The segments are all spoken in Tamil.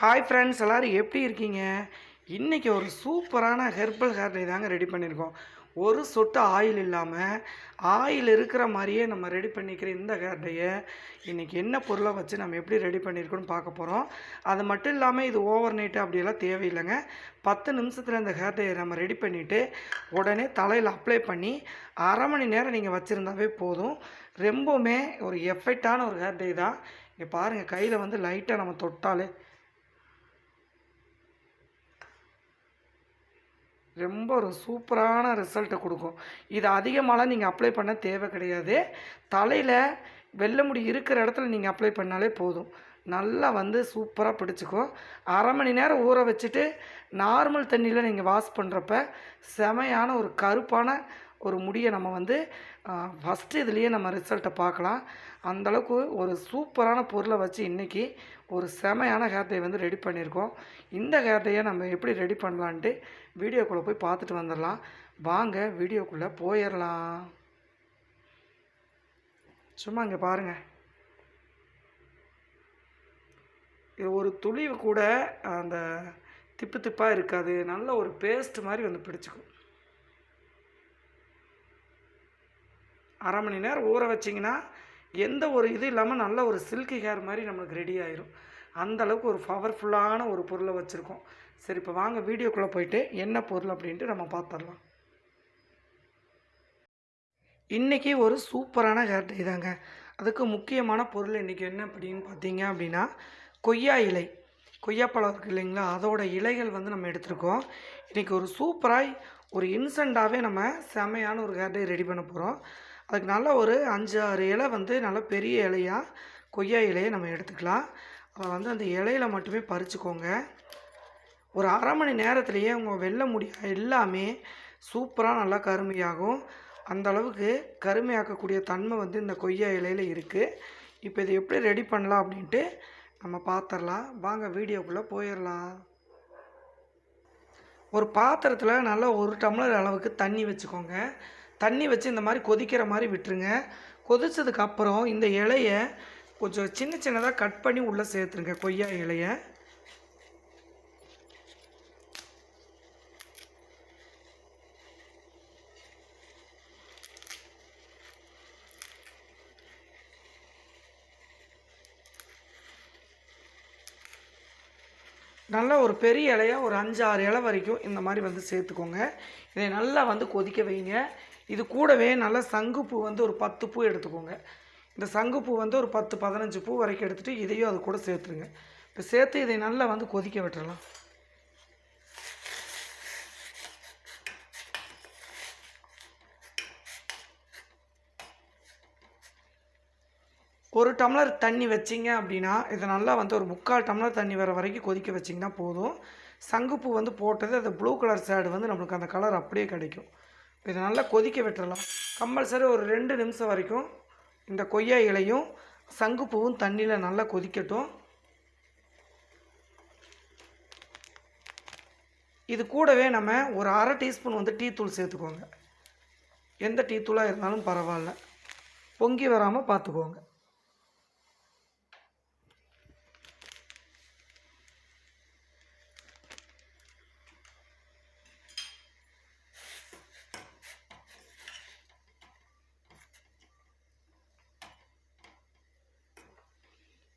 ஹாய் ஃப்ரெண்ட்ஸ் எல்லோரும் எப்படி இருக்கீங்க? இன்றைக்கி ஒரு சூப்பரான ஹெர்பல் ஹேர்டை தாங்க ரெடி பண்ணியிருக்கோம். ஒரு சொட்டு ஆயில் இல்லாமல் ஆயில் இருக்கிற மாதிரியே நம்ம ரெடி பண்ணிக்கிற இந்த ஹேர்டையை இன்றைக்கி என்ன பொருளை வச்சு நம்ம எப்படி ரெடி பண்ணியிருக்கோன்னு பார்க்க போகிறோம் அது மட்டும் இல்லாமல் இது ஓவர் நைட்டு அப்படியெல்லாம் தேவையில்லைங்க. பத்து நிமிஷத்தில் இந்த ஹேர் நம்ம ரெடி பண்ணிவிட்டு உடனே தலையில் அப்ளை பண்ணி அரை மணி நேரம் நீங்கள் வச்சுருந்தாவே போதும். ரொம்பவுமே ஒரு எஃபெக்டான ஒரு ஹேர்டை தான். இங்கே பாருங்கள் கையில் வந்து லைட்டாக நம்ம தொட்டாலே ரொம்ப ஒரு சூப்பரான ரிசல்ட்டை கொடுக்கும். இது அதிகமாகலாம் நீங்கள் அப்ளை பண்ண தேவை கிடையாது. தலையில் வெள்ளை முடி இருக்கிற இடத்துல நீங்கள் அப்ளை பண்ணாலே போதும். நல்லா வந்து சூப்பராக பிடிச்சிக்கும் அரை மணி நேரம் ஊற வச்சுட்டு நார்மல் தண்ணியில் நீங்கள் வாஷ் பண்ணுறப்ப செமையான ஒரு கருப்பான ஒரு முடியை நம்ம வந்து ஃபஸ்ட்டு இதுலேயே நம்ம ரிசல்ட்டை பார்க்கலாம். அந்தளவுக்கு ஒரு சூப்பரான பொருளை வச்சு இன்றைக்கி ஒரு செமையான ஹேர் டை வந்து ரெடி பண்ணியிருக்கோம். இந்த ஹேர் டையை நம்ம எப்படி ரெடி பண்ணலான்ட்டு வீடியோக்குள்ளே போய் பார்த்துட்டு வந்துடலாம். வாங்க வீடியோக்குள்ளே போயிடலாம். சும்மா இங்கே பாருங்கள் இது ஒரு துளி கூட அந்த திப்பு திப்பாக இருக்காது. நல்ல ஒரு பேஸ்ட் மாதிரி வந்து பிடிச்சிக்கும். அரை மணி நேரம் ஊற வச்சிங்கன்னா எந்த ஒரு இது இல்லாமல் நல்ல ஒரு சில்கி ஹேர் மாதிரி நம்மளுக்கு ரெடி ஆயிரும். அந்தளவுக்கு ஒரு பவர்ஃபுல்லான ஒரு பொருளை வச்சுருக்கோம். சரி இப்போ வாங்க வீடியோக்குள்ளே போயிட்டு என்ன பொருள் அப்படின்ட்டு நம்ம பார்த்துடலாம் இன்றைக்கி ஒரு சூப்பரான ஹேர் டை தாங்க. அதுக்கு முக்கியமான பொருள் இன்றைக்கி என்ன அப்படின்னு பார்த்தீங்க அப்படின்னா கொய்யா இலை. கொய்யாப்பழம் இருக்குது இல்லைங்களா? அதோட இலைகள் வந்து நம்ம எடுத்துருக்கோம். இன்றைக்கி ஒரு சூப்பராக ஒரு இன்சென்ட்டாகவே நம்ம செமையான ஒரு ஹேர் டை ரெடி பண்ண போகிறோம் அதுக்கு நல்ல ஒரு அஞ்சு ஆறு இலை வந்து நல்ல பெரிய இலையாக கொய்யா இலையை நம்ம எடுத்துக்கலாம். அதை வந்து அந்த இலையில மட்டுமே பறிச்சுக்கோங்க. ஒரு அரை மணி நேரத்துலேயே உங்கள் வெள்ள முடிய எல்லாமே சூப்பராக நல்லா கருமையாகும். அந்த அளவுக்கு கருமையாக்கக்கூடிய தன்மை வந்து இந்த கொய்யா இலையில் இருக்குது இப்போ இதை எப்படி ரெடி பண்ணலாம் அப்படின்ட்டு நம்ம பார்த்துடலாம் வாங்க வீடியோக்குள்ளே போயிடலாம் ஒரு பாத்திரத்தில் நல்லா ஒரு டம்ளர் அளவுக்கு தண்ணி வச்சுக்கோங்க. தண்ணி வச்சு இந்த மாதிரி கொதிக்கிற மாதிரி விட்டுருங்க. கொதித்ததுக்கப்புறம் இந்த இலைய கொஞ்சம் சின்ன சின்னதாக கட் பண்ணி உள்ளே சேர்த்துருங்க கொய்யா இலைய. நல்லா ஒரு பெரிய இலையாக ஒரு அஞ்சு ஆறு இலை வரைக்கும் இந்த மாதிரி வந்து சேர்த்துக்கோங்க. இதை நல்லா வந்து கொதிக்க வைங்க. இது கூடவே நல்லா சங்குப்பூ வந்து ஒரு பத்து பூ எடுத்துக்கோங்க. இந்த சங்குப்பூ வந்து ஒரு பத்து பதினஞ்சு பூ வரைக்கும் எடுத்துகிட்டு இதையும் அது கூட சேர்த்துருங்க. இப்போ சேர்த்து இதை நல்லா வந்து கொதிக்க விட்டுறலாம். ஒரு டம்ளர் தண்ணி வச்சிங்க அப்படின்னா இதை நல்லா வந்து ஒரு முக்கால் டம்ளர் தண்ணி வர வரைக்கும் கொதிக்க வச்சிங்கன்னா போதும். சங்குப்பூ வந்து போட்டது அந்த ப்ளூ கலர் சேடு வந்து நம்மளுக்கு அந்த கலர் அப்படியே கிடைக்கும். இதை நல்லா கொதிக்க விட்டுறலாம். கம்பல்சரி ஒரு ரெண்டு நிமிஷம் வரைக்கும் இந்த கொய்யா இலையும் சங்குப்பூவும் தண்ணியில் நல்லா கொதிக்கட்டும். இது கூடவே நம்ம ஒரு அரை டீஸ்பூன் வந்து டீ தூள் சேர்த்துக்கோங்க. எந்த டீ தூளாக இருந்தாலும் பரவாயில்ல. பொங்கி வராமல் பார்த்துக்கோங்க.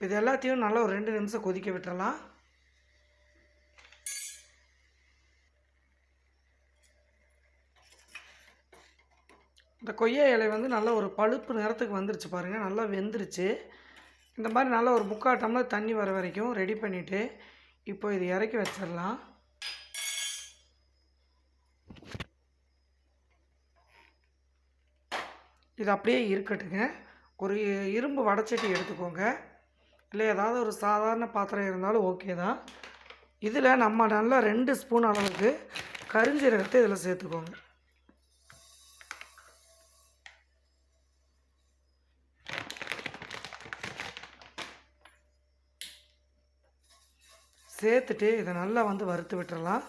இது எல்லாத்தையும் நல்லா ஒரு ரெண்டு நிமிஷம் கொதிக்க விட்டுறலாம். இந்த கொய்யா இலை வந்து நல்லா ஒரு பழுப்பு நிறத்துக்கு வந்துருச்சு பாருங்கள் நல்லா வெந்துருச்சு. இந்த மாதிரி நல்லா ஒரு முக்கால் டம்ளர் தண்ணி வர வரைக்கும் ரெடி பண்ணிவிட்டு இப்போ இது இறக்கி வச்சிடலாம். இது அப்படியே இருக்கட்டுங்க. ஒரு இரும்பு வடச்சட்டி எடுத்துக்கோங்க. இல்லை ஏதாவது ஒரு சாதாரண பாத்திரம் இருந்தாலும் ஓகே தான். இதில் நம்ம நல்லா ரெண்டு ஸ்பூன் அளவுக்கு கரிஞ்சீரகத்தை இதில் சேர்த்துக்கோங்க. சேர்த்துட்டு இதை நல்லா வந்து வறுத்து விட்டுறலாம்.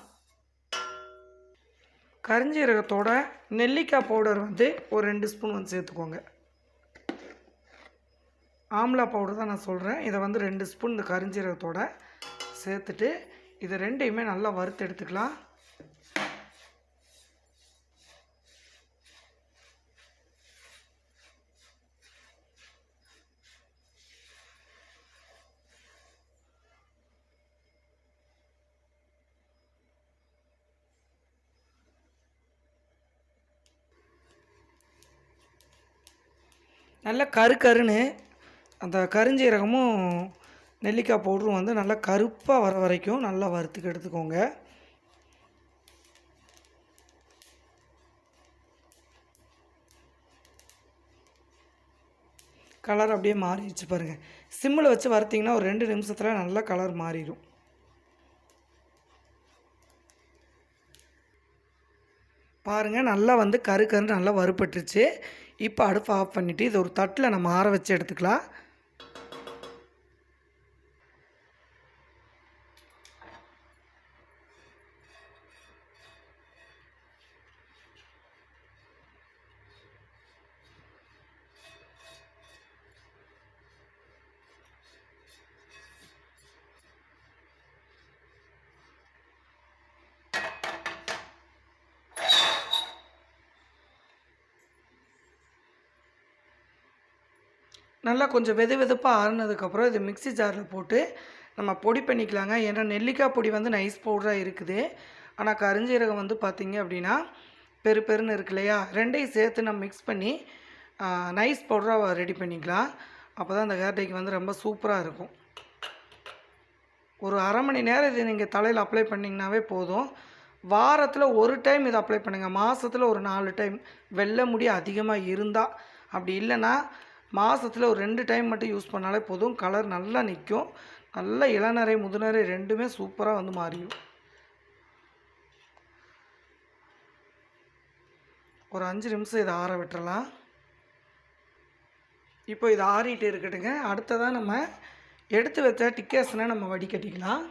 கரிஞ்சீரகத்தோட நெல்லிக்காய் பவுடர் வந்து ஒரு ரெண்டு ஸ்பூன் வந்து சேர்த்துக்கோங்க. ஆம்லா பவுடர் தான் நான் சொல்கிறேன் இதை வந்து ரெண்டு ஸ்பூன் இந்த கரிஞ்சீரகத்தோட சேர்த்துட்டு இது ரெண்டையுமே நல்லா வறுத்து எடுத்துக்கலாம். நல்ல கரு கருன்னு அந்த கருஞ்சீரகமும் நெல்லிக்காய் பவுடரும் வந்து நல்லா கருப்பாக வர வரைக்கும் நல்லா வறுத்துக்கு எடுத்துக்கோங்க. கலர் அப்படியே மாறிடுச்சு பாருங்கள் சிம்மில் வச்சு வறுத்திங்கன்னா ஒரு ரெண்டு நிமிஷத்தில் நல்லா கலர் மாறிடும். பாருங்கள் நல்லா வந்து கரு கருன்னு நல்லா வறுப்பட்டுருச்சு இப்போ அடுப்பு ஆஃப் பண்ணிவிட்டு இது ஒரு தட்டில் நம்ம ஆற வச்சு எடுத்துக்கலாம். நல்லா கொஞ்சம் வெது வெதுப்பாக ஆறுனதுக்கப்புறம் இது மிக்ஸி ஜாரில் போட்டு நம்ம பொடி பண்ணிக்கலாங்க. ஏன்னா நெல்லிக்காய் பொடி வந்து நைஸ் பவுடராக இருக்குது. ஆனால் கருஞ்சீரகம் வந்து பார்த்திங்க அப்படின்னா பெரு பெருன்னு இருக்கு இல்லையா? ரெண்டையும் சேர்த்து நம்ம மிக்ஸ் பண்ணி நைஸ் பவுடராக ரெடி பண்ணிக்கலாம். அப்போ தான் அந்த ஹேர் வந்து ரொம்ப சூப்பராக இருக்கும். ஒரு அரை மணி நேரம் இது நீங்கள் தலையில் அப்ளை பண்ணிங்கனாவே போதும். வாரத்தில் ஒரு டைம் இதை அப்ளை பண்ணுங்கள் மாதத்தில் ஒரு நாலு டைம் வெள்ளை முடி அதிகமாக இருந்தால் அப்படி இல்லைன்னா மாதத்தில் ஒரு ரெண்டு டைம் மட்டும் யூஸ் பண்ணாலே போதும். கலர் நல்லா நிற்கும் நல்ல இளநரை முதுநரை ரெண்டுமே சூப்பராக வந்து மாறிடும். ஒரு அஞ்சு நிமிஷம் இதை ஆற விட்டுறலாம். இப்போ இது ஆறிட்டு இருக்கட்டுங்க. அடுத்ததாக நம்ம எடுத்து வச்ச டிக்கேஷனை நம்ம வடிகட்டிக்கலாம்.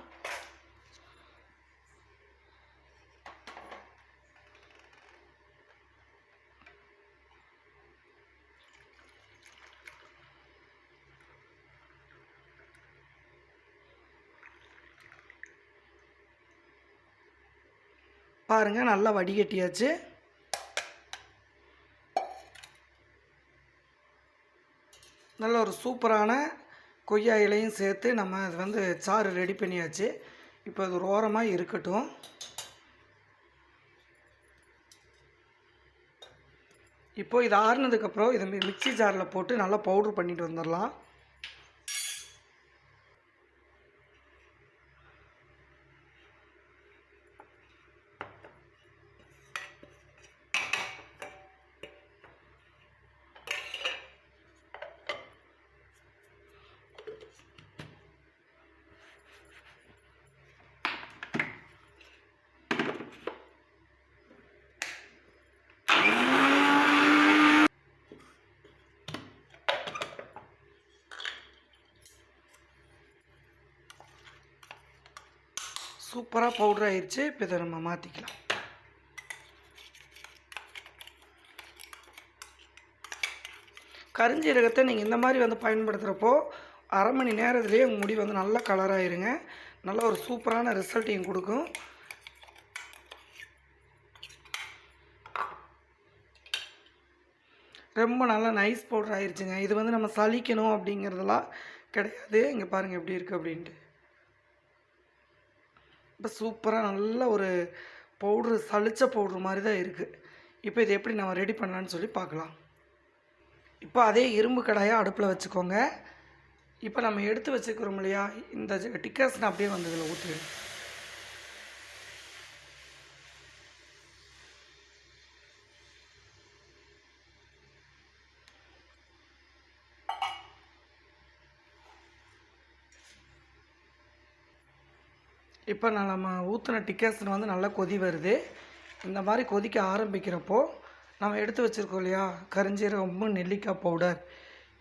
பாருங்கள் நல்லா வடிகட்டியாச்சு. நல்ல ஒரு சூப்பரான கொய்யா இலையும் சேர்த்து நம்ம அது வந்து சாறு ரெடி பண்ணியாச்சு. இப்போ அது ஓரமாக இருக்கட்டும். இப்போது இது ஆறுனதுக்கப்புறம் இதை மிக்சி மிக்ஸி ஜாரில் போட்டு நல்லா பவுட்ரு பண்ணிட்டு வந்துடலாம். சூப்பராக பவுடர் ஆயிடுச்சு இப்போ இதை நம்ம மாற்றிக்கலாம் கருஞ்சீரகத்தை நீங்கள் இந்த மாதிரி வந்து பயன்படுத்துகிறப்போ அரை மணி நேரத்துலேயே உங்கள் முடி வந்து நல்ல கலராகிருங்க நல்ல ஒரு சூப்பரான ரிசல்ட்டையும் கொடுக்கும். ரொம்ப நல்லா நைஸ் பவுடர் ஆயிடுச்சுங்க இது வந்து நம்ம சலிக்கணும் அப்படிங்கிறதெல்லாம் கிடையாது. இங்கே பாருங்கள் எப்படி இருக்குது அப்படின்ட்டு. இப்போ சூப்பராக நல்ல ஒரு பவுட்ரு சளிச்ச பவுட்ரு மாதிரி தான் இருக்குது இப்போ இதை எப்படி நம்ம ரெடி பண்ணலான்னு சொல்லி பார்க்கலாம் இப்போ அதே இரும்பு கடாயாக அடுப்பில் வச்சுக்கோங்க. இப்போ நம்ம எடுத்து வச்சுக்கிறோம் இல்லையா இந்த டிக்கர்ஸ் அப்படியே வந்து இதில் இப்போ நான் நம்ம ஊற்றின டிக்கேசன் வந்து நல்லா கொதி வருது. இந்த மாதிரி கொதிக்க ஆரம்பிக்கிறப்போ நம்ம எடுத்து வச்சுருக்கோம் இல்லையா? கரிஞ்சீரகம்பு நெல்லிக்காய் பவுடர்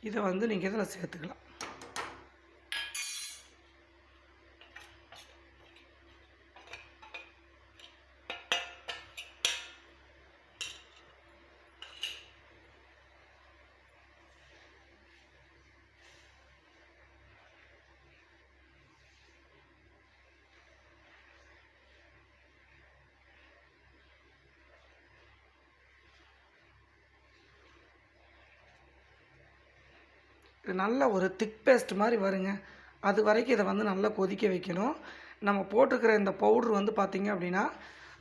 இதை வந்து நீங்கள் இதில் சேர்த்துக்கலாம். நல்ல ஒரு திக் பேஸ்ட் மாதிரி வருங்க அது வரைக்கும் இதை வந்து நல்லா கொதிக்க வைக்கணும். நம்ம போட்டிருக்கிற இந்த பவுட்ரு வந்து பார்த்திங்க அப்படின்னா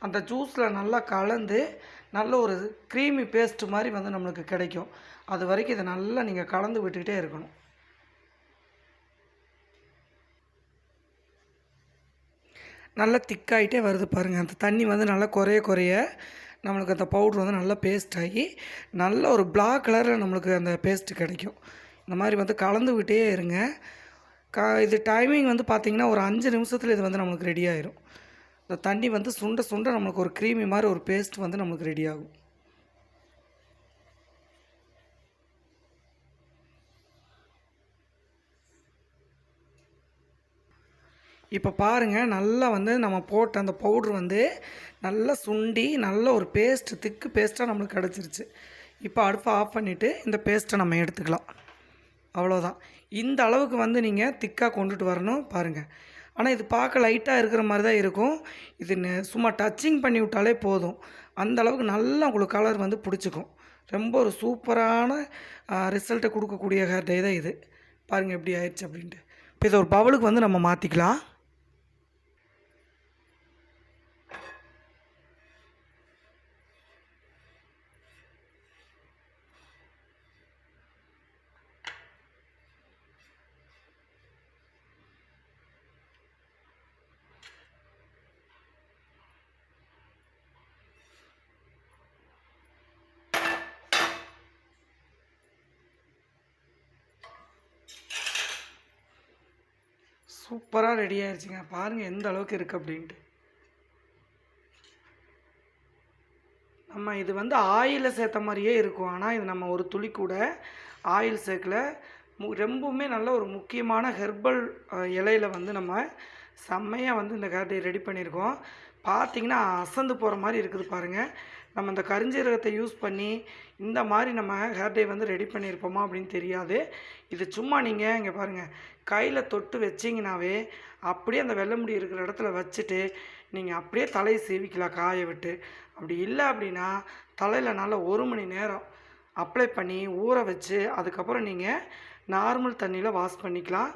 அந்த ஜூஸில் நல்லா கலந்து நல்ல ஒரு க்ரீமி பேஸ்ட் மாதிரி வந்து நம்மளுக்கு கிடைக்கும். அது வரைக்கும் இதை நல்லா நீங்கள் கலந்து விட்டுக்கிட்டே இருக்கணும். நல்லா திக்காயிட்டே வருது பாருங்கள் அந்த தண்ணி வந்து நல்லா குறைய குறைய நம்மளுக்கு அந்த பவுட்ரு வந்து நல்லா பேஸ்ட் ஆகி நல்ல ஒரு பிளாக் கலரில் நம்மளுக்கு அந்த பேஸ்ட்டு கிடைக்கும். இந்த மாதிரி வந்து கலந்து விட்டே இருங்க. கா இது டைமிங் வந்து பார்த்திங்கன்னா ஒரு அஞ்சு நிமிஷத்தில் இது வந்து நம்மளுக்கு ரெடி ஆயிரும். இந்த தண்ணி வந்து சுண்ட சுண்ட நம்மளுக்கு ஒரு க்ரீமி மாதிரி ஒரு பேஸ்ட் வந்து நம்மளுக்கு ரெடி ஆகும். இப்போ பாருங்கள் நல்லா வந்து நம்ம போட்ட அந்த பவுட்ரு வந்து நல்லா சுண்டி நல்ல ஒரு பேஸ்ட்டு திக்கு பேஸ்ட்டாக நம்மளுக்கு கிடச்சிருச்சு. இப்போ அடுப்பை ஆஃப் பண்ணிவிட்டு இந்த பேஸ்ட்டை நம்ம எடுத்துக்கலாம். அவ்வளோதான் இந்த அளவுக்கு வந்து நீங்கள் திக்காக கொண்டுட்டு வரணும் பாருங்கள் ஆனால் இது பார்க்க லைட்டாக இருக்கிற மாதிரி தான் இருக்கும். இது சும்மா டச்சிங் பண்ணி விட்டாலே போதும். அந்த அளவுக்கு நல்லா உங்களுக்கு கலர் வந்து பிடிச்சிக்கும். ரொம்ப ஒரு சூப்பரான ரிசல்ட்டை கொடுக்கக்கூடிய ஹேர் டே தான் இது. பாருங்கள் எப்படி ஆயிடுச்சு அப்படின்ட்டு. இப்போ இதை ஒரு பவுலுக்கு வந்து நம்ம மாற்றிக்கலாம் சூப்பராக ரெடி ஆயிடுச்சுங்க பாருங்கள் எந்த அளவுக்கு இருக்குது அப்படின்ட்டு. நம்ம இது வந்து ஆயிலில் சேர்த்த மாதிரியே இருக்கும். ஆனால் இது நம்ம ஒரு துளி கூட ஆயில் சேர்க்கல. மு ரொம்பவுமே நல்ல ஒரு முக்கியமான ஹெர்பல் இலையில வந்து நம்ம செம்மையாக வந்து இந்த ஹேர் ரெடி பண்ணியிருக்கோம். பார்த்திங்கன்னா அசந்து போகிற மாதிரி இருக்குது பாருங்கள் நம்ம இந்த கரிஞ்சீரகத்தை யூஸ் பண்ணி இந்த மாதிரி நம்ம ஹேர் டே வந்து ரெடி பண்ணியிருப்போமா அப்படின்னு தெரியாது. இது சும்மா நீங்கள் இங்கே பாருங்கள் கையில் தொட்டு வச்சிங்கனாவே அப்படியே அந்த வெள்ளை முடி இருக்கிற இடத்துல வச்சுட்டு நீங்கள் அப்படியே தலையை சீவிக்கலாம் காய விட்டு. அப்படி இல்லை அப்படின்னா தலையில் நல்லா ஒரு மணி நேரம் அப்ளை பண்ணி ஊற வச்சு அதுக்கப்புறம் நீங்கள் நார்மல் தண்ணியில் வாஷ் பண்ணிக்கலாம்.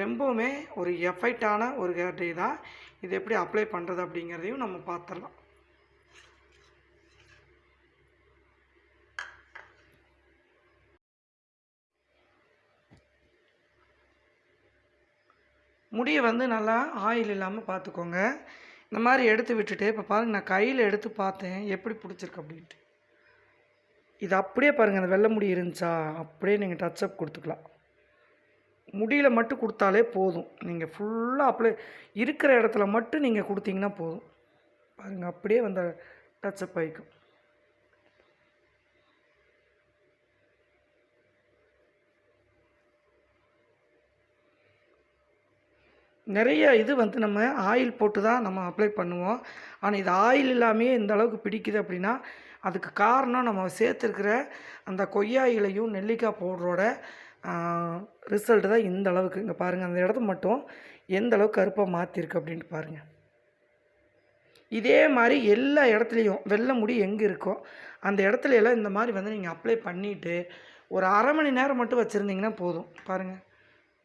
ரொம்பவுமே ஒரு எஃபெக்டான ஒரு ஹேர் டே தான். இது எப்படி அப்ளை பண்ணுறது அப்படிங்கிறதையும் நம்ம பார்த்துடலாம். முடியை வந்து நல்லா ஆயில் இல்லாமல் பார்த்துக்கோங்க இந்த மாதிரி எடுத்து விட்டுட்டு இப்போ பாருங்கள் நான் கையில் எடுத்து பார்த்தேன். எப்படி பிடிச்சிருக்கு அப்படின்ட்டு. இது அப்படியே பாருங்கள் அந்த வெள்ளை முடி இருந்துச்சா? அப்படியே நீங்கள் டச்சப் கொடுத்துக்கலாம். முடியில் மட்டும் கொடுத்தாலே போதும். நீங்கள் ஃபுல்லாக அப்ளை இருக்கிற இடத்துல மட்டும் நீங்கள் கொடுத்தீங்கன்னா போதும். பாருங்கள் அப்படியே வந்து டச்சப் ஆகிக்கும் நிறைய இது வந்து நம்ம ஆயில் போட்டு தான் நம்ம அப்ளை பண்ணுவோம். ஆனால் இது ஆயில் இல்லாமையே இந்த அளவுக்கு பிடிக்குது அப்படின்னா அதுக்கு காரணம் நம்ம சேர்த்துருக்கிற அந்த கொய்யா இலையும் நெல்லிக்காய் பவுடரோட ரிசல்ட்டு தான் இந்த அளவுக்கு. இங்கே பாருங்கள் அந்த இடத்த மட்டும் எந்த அளவுக்கு கருப்பாக மாற்றிருக்கு அப்படின்ட்டு பாருங்கள் இதே மாதிரி எல்லா இடத்துலையும் வெள்ளை முடி எங்கே இருக்கோ அந்த இடத்துல எல்லாம் இந்த மாதிரி வந்து நீங்கள் அப்ளை பண்ணிவிட்டு ஒரு அரை மணி நேரம் மட்டும் வச்சுருந்தீங்கன்னா போதும். பாருங்கள்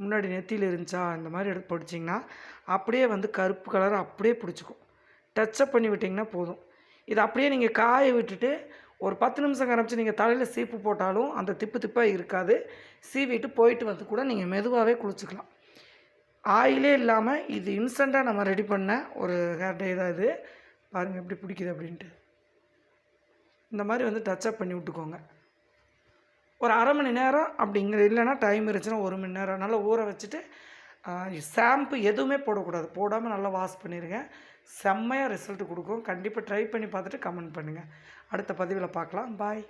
முன்னாடி நெத்தியில் இருந்துச்சா இந்த மாதிரி எடுத்து பிடிச்சிங்கன்னா அப்படியே வந்து கருப்பு கலர் அப்படியே பிடிச்சிக்கும். டச்சப் பண்ணி விட்டிங்கன்னா போதும். இது அப்படியே நீங்கள் காய விட்டுட்டு ஒரு பத்து நிமிஷம் கரைச்சி நீங்கள் தலையில் சீப்பு போட்டாலும் அந்த திப்பு திப்பாக இருக்காது. சீவிட்டு போயிட்டு வந்து கூட நீங்கள் மெதுவாகவே குளிச்சுக்கலாம். ஆயிலே இல்லாமல் இது இன்ஸ்டண்ட்டாக நம்ம ரெடி பண்ண ஒரு ஹேர் டே தான் இது. பாருங்கள் எப்படி பிடிக்குது அப்படின்ட்டு. இந்த மாதிரி வந்து டச்சப் பண்ணி விட்டுக்கோங்க. ஒரு அரை மணி நேரம் அப்படிங்கிற இல்லைன்னா டைம் இருந்துச்சுன்னா ஒரு மணி நேரம். நல்லா ஊற வச்சுட்டு ஷாம்பு எதுவுமே போடக்கூடாது. போடாமல் நல்லா வாஷ் பண்ணிடுங்க செம்மையாக ரிசல்ட் கொடுக்கும். கண்டிப்பாக ட்ரை பண்ணி பார்த்துட்டு கமெண்ட் பண்ணுங்கள் அடுத்த பதிவில் பார்க்கலாம். பாய்